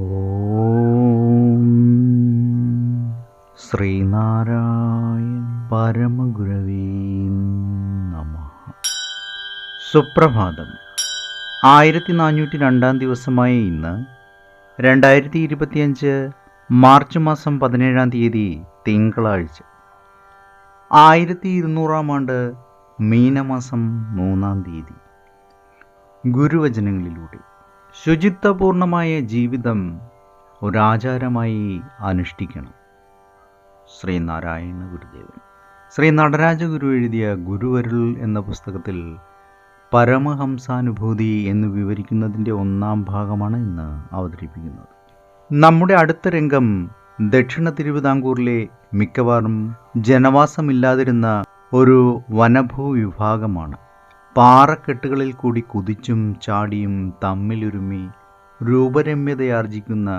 ഓം പരമഗുരവീ നമ. സുപ്രഭാതം. ആയിരത്തി നാനൂറ്റി രണ്ടാം ദിവസമായ ഇന്ന് രണ്ടായിരത്തി ഇരുപത്തിയഞ്ച് മാർച്ച് മാസം പതിനേഴാം തീയതി തിങ്കളാഴ്ച. ആയിരത്തി ഇരുന്നൂറാം ആണ്ട് മീനമാസം മൂന്നാം തീയതി. ഗുരുവചനങ്ങളിലൂടെ. ശുചിത്വപൂർണമായ ജീവിതം ഒരാചാരമായി അനുഷ്ഠിക്കണം. ശ്രീനാരായണ ഗുരുദേവൻ. ശ്രീ നടരാജഗുരു എഴുതിയ ഗുരുവരുൾ എന്ന പുസ്തകത്തിൽ പരമഹംസാനുഭൂതി എന്ന് വിവരിക്കുന്നതിന്റെ ഒന്നാം ഭാഗമാണ് ഇന്ന് അവതരിപ്പിക്കുന്നത്. നമ്മുടെ അടുത്ത രംഗം ദക്ഷിണ തിരുവിതാംകൂറിലെ മിക്കവാറും ജനവാസമില്ലാതിരുന്ന ഒരു വനഭൂ വിഭാഗമാണ് പാറക്കെട്ടുകളിൽ കൂടി കുതിച്ചും ചാടിയും തമ്മിലുരുമി രൂപരമ്യതയാർജിക്കുന്ന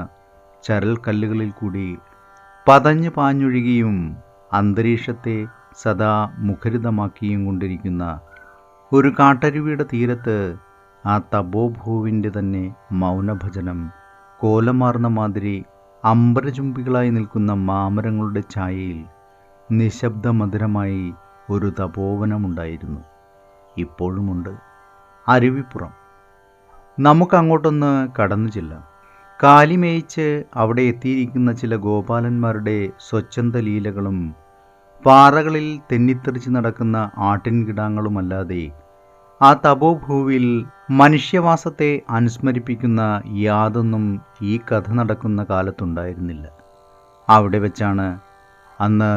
ചരൽക്കല്ലുകളിൽ കൂടി പതഞ്ഞു പാഞ്ഞൊഴുകിയും അന്തരീക്ഷത്തെ സദാ മുഖരിതമാക്കിയും കൊണ്ടിരിക്കുന്ന ഒരു കാട്ടരുവിയുടെ തീരത്ത് ആ തപോഭൂവിന്റെ തന്നെ മൗനഭജനം കോലമാർന്ന മാതിരി അമ്പരചുംബികളായി നിൽക്കുന്ന മാമരങ്ങളുടെ ഛായയിൽ നിശബ്ദമധുരമായി ഒരു തപോവനമുണ്ടായിരുന്നു. ഇപ്പോഴുമുണ്ട്. അരുവിപ്പുറം. നമുക്കങ്ങോട്ടൊന്ന് കടന്നു ചെല്ലാം കാലിമേയിച്ച് അവിടെ എത്തിയിരിക്കുന്ന ചില ഗോപാലന്മാരുടെ സ്വച്ഛന്ത ലീലകളും പാറകളിൽ തെന്നിത്തെറിച്ച് നടക്കുന്ന ആട്ടിൻകിടാങ്ങളുമല്ലാതെ ആ തപോഭൂവിൽ മനുഷ്യവാസത്തെ അനുസ്മരിപ്പിക്കുന്ന യാതൊന്നും ഈ കഥ നടക്കുന്ന കാലത്തുണ്ടായിരുന്നില്ല. അവിടെ വെച്ചാണ് അന്ന്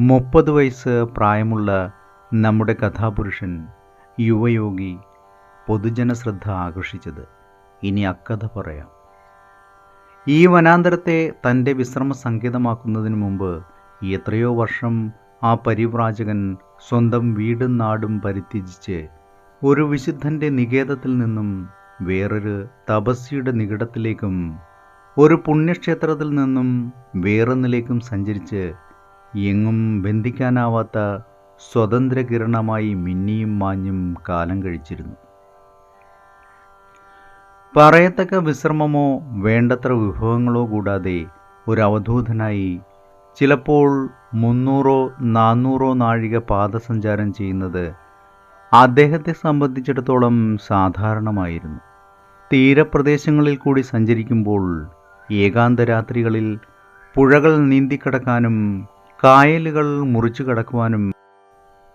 മുപ്പത് വയസ്സ് പ്രായമുള്ള നമ്മുടെ കഥാപുരുഷൻ യുവയോഗി പൊതുജനശ്രദ്ധ ആകർഷിച്ചത് ഇനി അക്കഥ പറയാം. ഈ വനാന്തരത്തെ തന്റെ വിശ്രമ സങ്കേതമാക്കുന്നതിന് മുമ്പ് എത്രയോ വർഷം ആ പരിവ്രാജകൻ സ്വന്തം വീടും നാടും പരിത്യജിച്ച് ഒരു വിശുദ്ധന്റെ നികേതത്തിൽ നിന്നും വേറൊരു തപസ്സിയുടെ നികടത്തിലേക്കും ഒരു പുണ്യക്ഷേത്രത്തിൽ നിന്നും വേറൊന്നിലേക്കും സഞ്ചരിച്ച് എങ്ങും ബന്ധിക്കാനാവാത്ത സ്വതന്ത്ര കിരണമായി മിന്നിയും മാഞ്ഞും കാലം കഴിച്ചിരുന്നു. പറയത്തക്ക വിശ്രമമോ വേണ്ടത്ര വിഭവങ്ങളോ കൂടാതെ ഒരവധൂതനായി ചിലപ്പോൾ മുന്നൂറോ നാന്നൂറോ നാഴിക പാദസഞ്ചാരം ചെയ്യുന്നത് അദ്ദേഹത്തെ സംബന്ധിച്ചിടത്തോളം സാധാരണമായിരുന്നു. തീരപ്രദേശങ്ങളിൽ കൂടി സഞ്ചരിക്കുമ്പോൾ ഏകാന്തരാത്രികളിൽ പുഴകൾ നീന്തിക്കടക്കാനും കായലുകൾ മുറിച്ചു കടക്കുവാനും